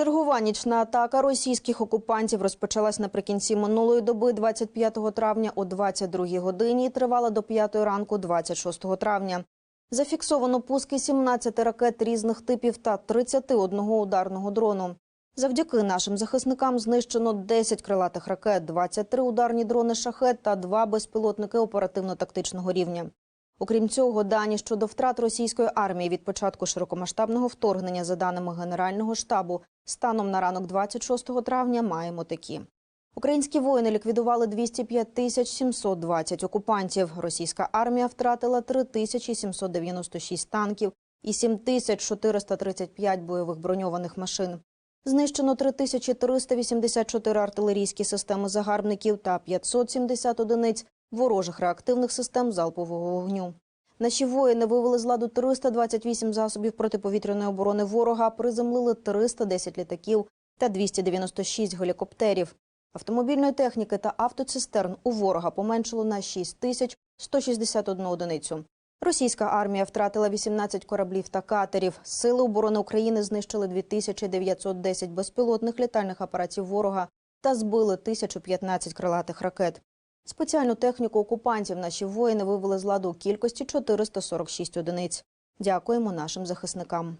Чергова нічна атака російських окупантів розпочалась наприкінці минулої доби, 25 травня о 22 годині і тривала до 5 ранку, 26 травня. Зафіксовано пуски 17 ракет різних типів та 31 ударного дрону. Завдяки нашим захисникам знищено 10 крилатих ракет, 23 ударні дрони «Шахет» та 2 безпілотники оперативно-тактичного рівня. Окрім цього, дані щодо втрат російської армії від початку широкомасштабного вторгнення, за даними Генерального штабу, станом на ранок 26 травня маємо такі. Українські воїни ліквідували 205 тисяч 720 окупантів. Російська армія втратила 3 тисячі 796 танків і 7 тисяч 435 бойових броньованих машин. Знищено 3384 артилерійські системи загарбників та 570 одиниць ворожих реактивних систем залпового вогню. Наші воїни вивели з ладу 328 засобів протиповітряної оборони ворога, приземлили 310 літаків та 296 гелікоптерів. Автомобільної техніки та автоцистерн у ворога поменшило на 6 тисяч 161 одиницю. Російська армія втратила 18 кораблів та катерів. Сили оборони України знищили 2910 безпілотних літальних апаратів ворога та збили 1015 крилатих ракет. Спеціальну техніку окупантів наші воїни вивели з ладу кількості 446 одиниць. Дякуємо нашим захисникам.